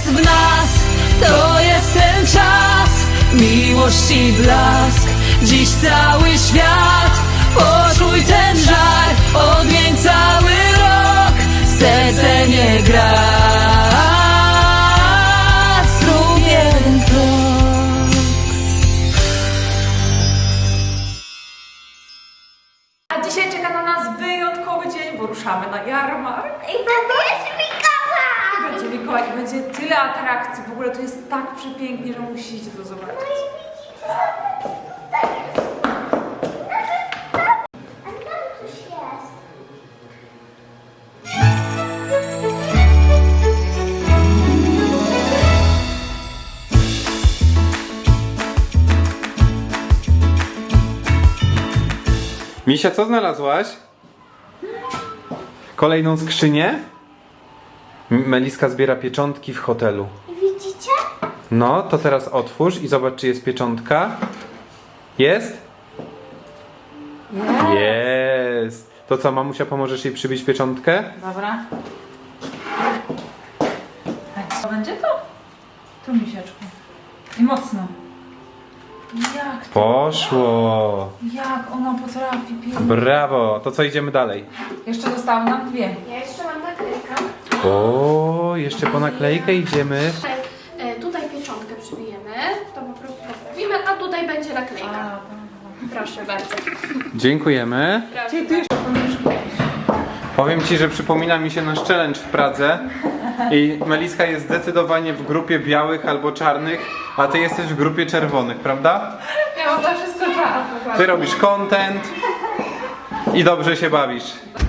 jest w nas, to jest ten czas miłości blask. Dziś cały świat poczuj ten żar, odmień cały rok, serce nie gra. Zrób jeden krok. A dzisiaj czeka na nas wyjątkowy dzień, bo ruszamy na jarmark. I to jest Mikołaj! Będzie tyle atrakcji. W ogóle to jest tak przepięknie, że musicie to zobaczyć. Jest. Misia, co znalazłaś? Kolejną skrzynię? Meliska zbiera pieczątki w hotelu. Widzicie? No, to teraz otwórz i zobacz, czy jest pieczątka. Jest? Jest. To co, mamusia, pomożesz jej przybić pieczątkę? Dobra. Co będzie to? Tu misiaczku. I mocno. Jak to? Poszło. Jak ona potrafi pięknie. Brawo. To co, idziemy dalej? Jeszcze zostały nam dwie. Ja jeszcze mam naklejkę. O, jeszcze po naklejkę idziemy. Tutaj, e, tutaj pieczątkę przybijemy, to po prostu poprawimy, a tutaj będzie naklejka. Proszę bardzo. Dziękujemy. Ty, ty jeszcze Powiem ci, że przypomina mi się nasz challenge w Pradze. I Meliska jest zdecydowanie w grupie białych albo czarnych, a ty jesteś w grupie czerwonych, prawda? Ja mam na wszystko czas. Ty robisz content i dobrze się bawisz.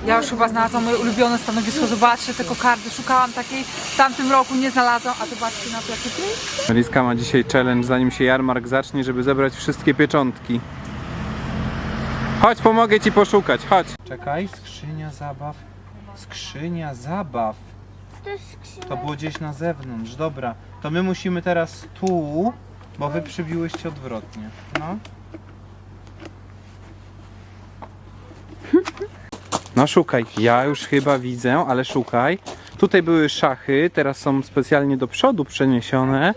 Ja już chyba znalazłam moje ulubione stanowisko. Zobaczcie te kokardy. Szukałam takiej w tamtym roku, nie znalazłam. A zobaczcie na to, jakie piękne. Meliska ma dzisiaj challenge, zanim się jarmark zacznie, żeby zebrać wszystkie pieczątki. Chodź, pomogę ci poszukać, chodź. Czekaj, skrzynia zabaw. Skrzynia zabaw. To skrzynia. To było gdzieś na zewnątrz, dobra. To my musimy teraz tu, bo wy przybiłyście odwrotnie. No. No szukaj, ja już chyba widzę, ale szukaj. Tutaj były szachy, teraz są specjalnie do przodu przeniesione.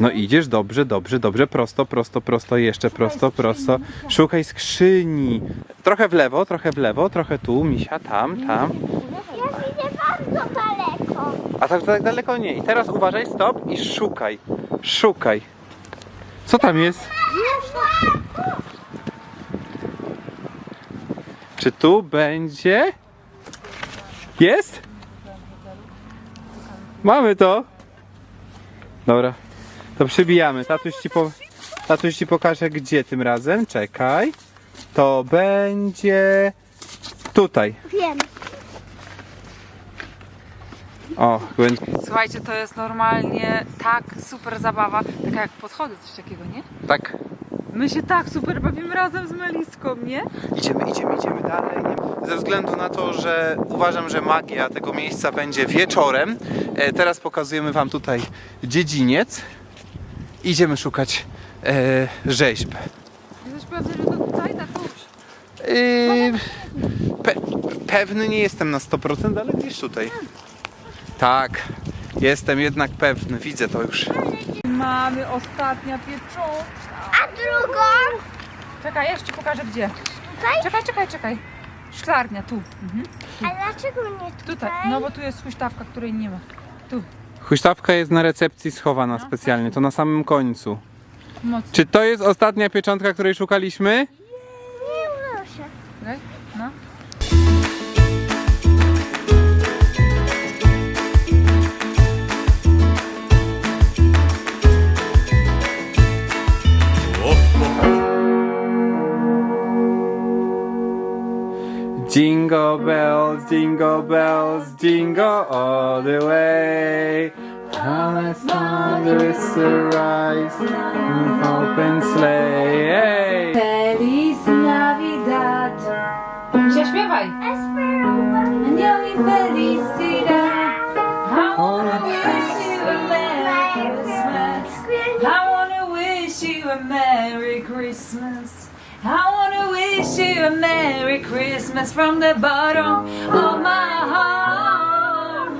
No idziesz dobrze, dobrze, dobrze, prosto, prosto, prosto, jeszcze prosto, prosto. Szukaj skrzyni. Trochę w lewo, trochę w lewo, trochę tu, misia, tam, tam. Ja widzę bardzo daleko. A tak, tak daleko nie. I teraz uważaj, stop i szukaj. Szukaj. Co tam jest? Czy tu będzie? Jest? Mamy to. Dobra. To przybijamy. Tatuś ci, po... Tatuś ci pokaże gdzie tym razem. Czekaj. To będzie tutaj. Wiem. O, będzie. Słuchajcie, to jest normalnie tak super zabawa. Taka jak podchody, coś takiego, nie? Tak. My się tak super bawimy razem z Meliską, nie? Idziemy, idziemy, idziemy dalej. Ze względu na to, że uważam, że magia tego miejsca będzie wieczorem, e, teraz pokazujemy Wam tutaj dziedziniec. Idziemy szukać e, rzeźb. Jesteś pewny, że to tutaj, tak tuż? Yy, pe, pewny nie jestem na 100%, ale gdzieś tutaj. Tak, jestem jednak pewny, widzę to już. Mamy ostatnia pieczonka. Drugą? Czekaj, jeszcze ci pokażę gdzie. Tutaj? Czekaj, czekaj, czekaj. Szklarnia, tu. Mhm. A dlaczego nie tutaj? Tutaj. No bo tu jest huśtawka, której nie ma. Tu. Huśtawka jest na recepcji schowana specjalnie, to na samym końcu. Mocno. Czy to jest ostatnia pieczątka, której szukaliśmy? Nie proszę. Czekaj. No. Jingle bells, jingle bells, jingle all the way. Alice thunders arise, open sleigh. Hey. Feliz Navidad. Się śpiewaj. Esperanza. Anioли felicidad. I wanna wish you a Merry Christmas. I wanna wish you a Merry Christmas. I wanna wish you a Merry Christmas from the bottom of my heart.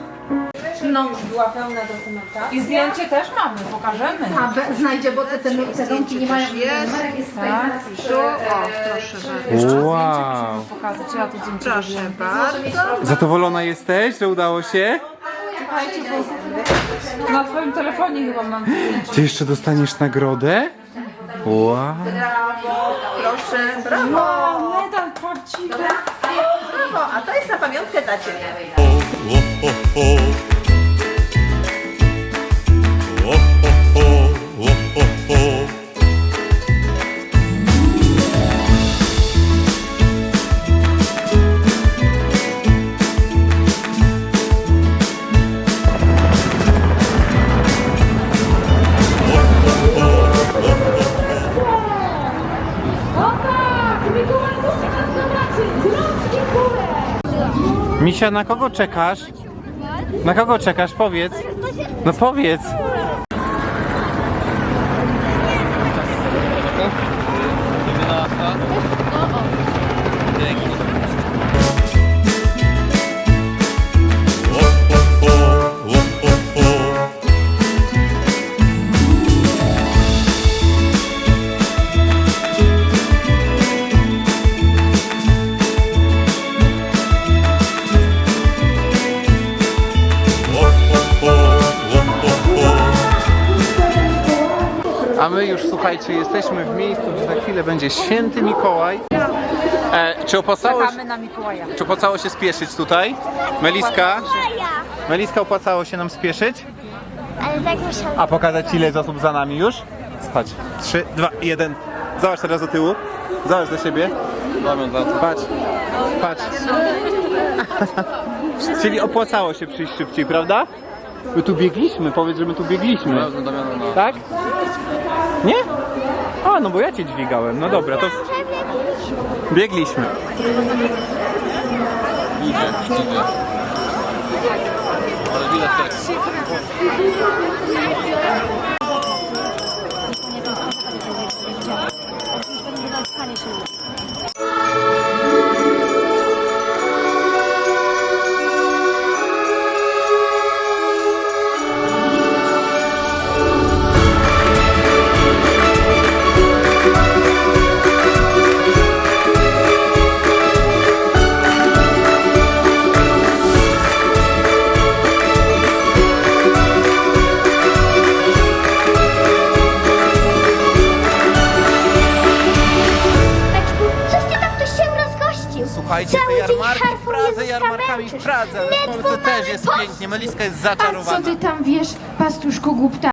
No, już była pełna dokumentacja. I zdjęcie też mamy, pokażemy. A be- znajdzie, bo te, te, te domki nie mają numerek, jest tutaj Tak. zaraz tu. O, proszę Wow. Pokazać, ja tu zdjęcie Proszę bardzo. Zadowolona jesteś, że udało się? Na twoim telefonie chyba mam zdjęcie. Ty jeszcze dostaniesz nagrodę? Wow. Proszę, brawo. Medal prawdziwy. Brawo, a to jest na pamiątkę dla Ciebie. Misia, na kogo czekasz? Na kogo czekasz? Powiedz. No powiedz. My już słuchajcie, jesteśmy w miejscu, gdzie za chwilę będzie święty Mikołaj. E, czy opłacało, Czekamy na Mikołaja. czy opłacało się spieszyć tutaj? Meliska? Meliska, opłacało się nam spieszyć? Ale tak musiałam. A pokazać ile jest osób za nami już? Chodź. 3, 2, 1. Zobacz teraz do tyłu. Zobacz do siebie. Patrz. Patrz. Czyli opłacało się przyjść szybciej, prawda? My tu biegliśmy, powiedz, że my tu biegliśmy. Tak? Nie? A, no bo ja cię dźwigałem. No dobra, to biegliśmy. Beczku, Pradze, jarmarkami w. Pradze. ale W Polsce też jest pięknie. Meliska jest A co zaczarowana. ty tam wiesz, pastuszku głupta?